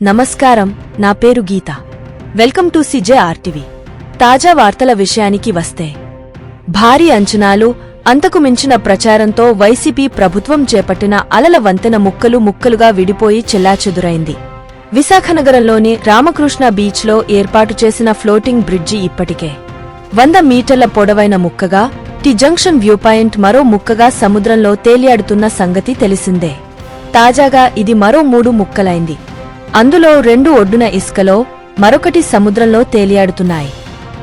నమస్కారం నా పేరు Geetha. Welcome to CJ RTV. తాజా వార్తల విషయానికి వస్తే భారీ అంచనాలు అంతకు మించిన ప్రచారంతో వైసీపీ ప్రభుత్వం చేపట్టిన అలల వంతెన ముక్కలు ముక్కలుగా విడిపోయి చెల్లాచెదురైంది. విశాఖనగరంలోని రామకృష్ణ బీచ్లో ఏర్పాటు చేసిన ఫ్లోటింగ్ బ్రిడ్జి ఇప్పటికే వంద మీటర్ల పొడవైన ముక్కగా టి జంక్షన్ వ్యూ పాయింట్ మరో ముక్కగా సముద్రంలో తేలియాడుతున్న సంగతి తెలిసిందే. తాజాగా ఇది మరో మూడు ముక్కలైంది. అందులో రెండు ఒడ్డున ఇసుకలో మరొకటి సముద్రంలో తేలియాడుతున్నాయి.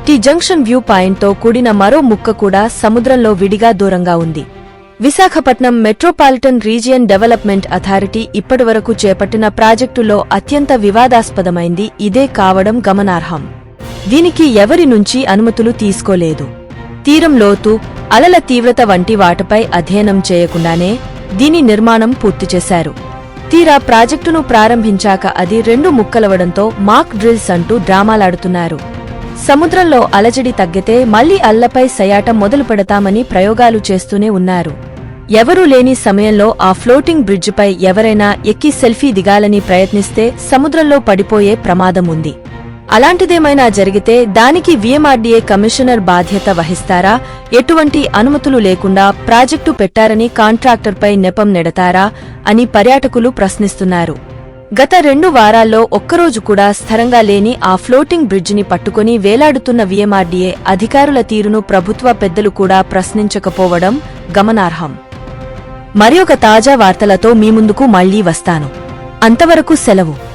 టి జంక్షన్ వ్యూ పాయింట్తో కూడిన మరో ముక్క కూడా సముద్రంలో విడిగా దూరంగా ఉంది. Visakhapatnam metropolitan region development authority ఇప్పటివరకు చేపట్టిన ప్రాజెక్టులో అత్యంత వివాదాస్పదమైంది ఇదే కావడం గమనార్హం. దీనికి ఎవరి నుంచి అనుమతులు తీసుకోలేదు. తీరం లోతు అలల తీవ్రత వంటి వాటిపై అధ్యయనం చేయకుండానే దీని నిర్మాణం పూర్తి చేశారు. తీరా ప్రాజెక్టును ప్రారంభించాక అది రెండు ముక్కలవడంతో మాక్ డ్రిల్స్ అంటూ డ్రామాలాడుతున్నారు. సముద్రంలో అలజడి తగ్గితే మళ్ళీ అల్లపై సయాటం మొదలు పెడతామని ప్రయోగాలు చేస్తూనే ఉన్నారు. ఎవరూ లేని సమయంలో ఆ ఫ్లోటింగ్ బ్రిడ్జిపై ఎవరైనా ఎక్కి సెల్ఫీ దిగాలని ప్రయత్నిస్తే సముద్రంలో పడిపోయే ప్రమాదం ఉంది అలాంటిదేమైనా జరిగితే దానికి వీఎంఆర్డీఏ కమిషనర్ బాధ్యత వహిస్తారా? ఎటువంటి అనుమతులు లేకుండా ప్రాజెక్టు పెట్టారని కాంట్రాక్టర్పై నెపం నెడతారా? అని పర్యాటకులు ప్రశ్నిస్తున్నారు. గత రెండు వారాల్లో ఒక్కరోజు కూడా స్థిరంగా లేని ఆ ఫ్లోటింగ్ బ్రిడ్జిని పట్టుకుని వేలాడుతున్న వీఎంఆర్డీఏ అధికారుల తీరును ప్రభుత్వ పెద్దలు కూడా ప్రశ్నించకపోవడం గమనార్హం. మరి ఒక తాజా వార్తలతో మీ ముందుకు మళ్ళీ వస్తాను. అంతవరకు సెలవు.